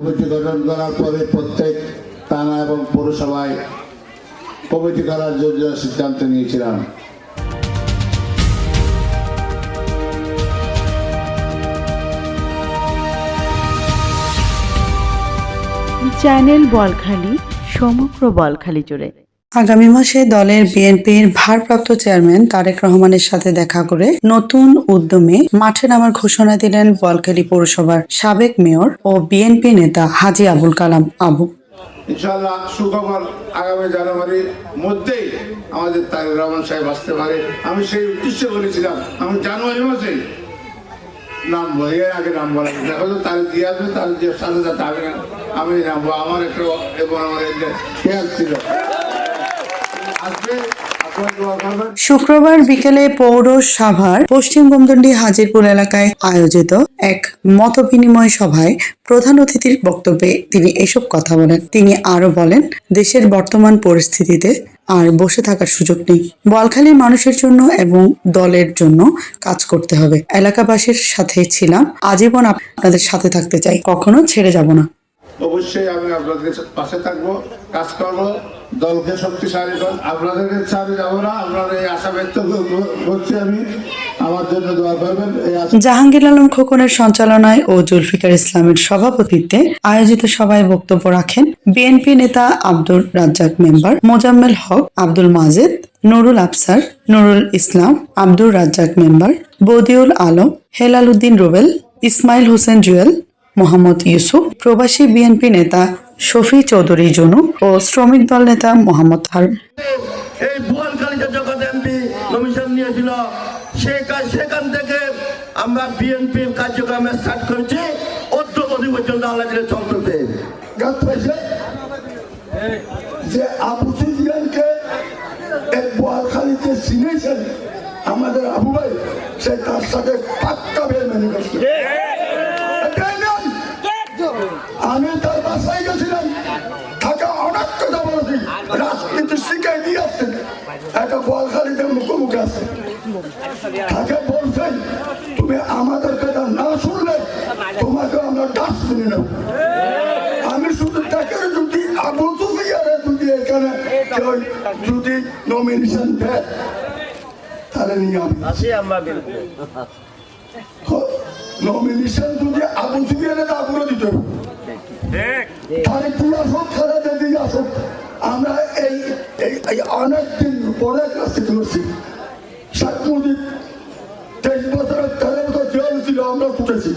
Committee গঠন করার পরে প্রত্যেক থানা এবং পৌরসভায় কমিটি করার জন্য সিদ্ধান্ত নিয়েছিলাম। চ্যানেল বলখালি, সমগ্র বলখালি জুড়ে। আগামী মাসে দলের বিএনপির ভারপ্রাপ্ত চেয়ারম্যান তারেক রহমানের সাথে দেখা করে নতুন উদ্যমে মাঠে নামার ঘোষণা দিলেন বলখালী পৌরসভার সাবেক মেয়র ও বিএনপি নেতা হাজি আবুল কালাম আবু। ইনশাআল্লাহ সুখবর আগামী জানুয়ারির মধ্যেই আমাদের তারেক রহমান সাহেব আসতে পারে। আমি সেই উদ্দেশ্যে বলেছিলাম, আমি জানুয়ারি মাসে নাম বলি আগে নাম বলা দেখো তো তার দিয়ে আসবে তার সাথে সাথে আমি নামবো, আমার একটা এবং আমার ছিল আসবে আপনার দোয়া করবেন শুক্রবার বিকেলে পৌরসভার পশ্চিম গোমদন্ডি হাজিরপুর এলাকায় আয়োজিত এক মত বিনিময় সভায় প্রধান অতিথির বক্তব্যে তিনি এসব কথা বলেন। তিনি আরও বলেন, দেশের বর্তমান পরিস্থিতিতে আর বসে থাকার সুযোগ নেই। বলখালীর মানুষের জন্য এবং দলের জন্য কাজ করতে হবে। এলাকাবাসীর সাথে ছিলাম, আজীবন আপনাদের সাথে থাকতে চাই। কখনো ছেড়ে যাব না। অবশ্যই আমি আপনাদের পাশে থাকব, কাজ করব, দলকে শক্তিশালী কর আপনাদের কাছে আমি যাব না। আপনাদের এই আশা ব্যক্ত করছি আমি। জাহাঙ্গীর আলম খোকনের সঞ্চালনায় ও জুলফিকার ইসলামের সভাপতিত্বে আয়োজিত সভায় বক্তব্য রাখেন বিএনপি নেতা আব্দুর রাজ্জাক মেম্বার মোজাম্মেল হক, আব্দুল মাজেদ, নুরুল আফসার, নুরুল ইসলাম, আব্দুর রাজ্জাক মেম্বার, বদিউল আলম, হেলাল উদ্দিন রুবেল, ইসমাইল হোসেন জুয়েল মোহাম্মদ ইউসুফ প্রবাসী বিএনপি নেতা শফি চৌধুরী জনু ও শ্রমিক দল নেতা মোহাম্মদ হারুন। এই বুয়ালখালীতে যখন এমপি কমিশন নিয়েছিল। সে কাজ সেখান থেকে আমরা বিএনপির কার্যক্রম স্টার্ট করেছি। অদ্যবধি পর্যন্ত আল্লাহ দিলে চলতেছে যে আবু সুফিয়ানকে এক বোয়ালখালীতে চিনেছেন আমাদের আবু ভাই সে তার সাথে পাক্কা বেয়ে মেনে গেছে শিখাই দিয়ে আসছেন। একটা বোয়ালখালীতে মুখোমুখি আছে। তাকে বলছেন তুমি আমাদের কথা না শুনলে তোমাকে আমরা ডাস্টবিনে নেব। আমি শুধু তাকে যদি আবু সুফিয়ারে যদি এখানে। যদি নমিনেশন দেয় তাহলে নিয়ে আমি নমিনেশন যদি আবু সুফিয়ারে আবুরে দিতে হবে। তাহলে তুই আসুক তাহলে যদি আসুক। আমরা এই এই- এই অনেক দিন পরে কাজ করছি। তেইশ বছরের তেরো বছর জেল ছিল, আমরা ফুটেছি।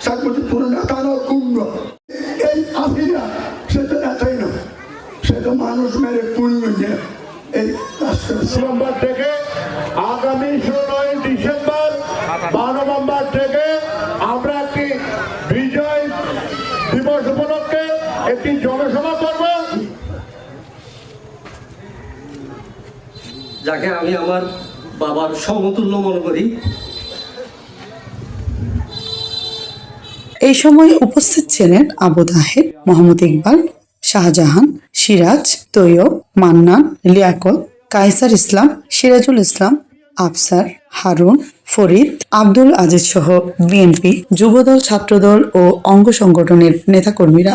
শেখ মুজিব নেতা না কুণ্ড এই আফিরা, সে তো নেতাই না। সে তো মানুষ মেরে পুণ্য নিয়ে এই রাষ্ট্র ডিসেম্বর থেকে আগামী ষোলোই ডিসেম্বর বারো নম্বর থেকে আমরা একটি বিজয় দিবস উপলক্ষে একটি জনসভা করব যাকে আমি আমার বাবার সমতুল্য মনে করি। এই সময় উপস্থিত ছিলেন আবু তাহের, মোহাম্মদ ইকবাল, শাহজাহান, সিরাজ, তৈয়ব, মান্নান, লিয়াকত, কায়সার ইসলাম, সিরাজুল ইসলাম, আফসার, হারুন, ফরিদ, আব্দুল আজিজ সহ বিএনপি যুবদল, ছাত্রদল ও অঙ্গ সংগঠনের নেতাকর্মীরা।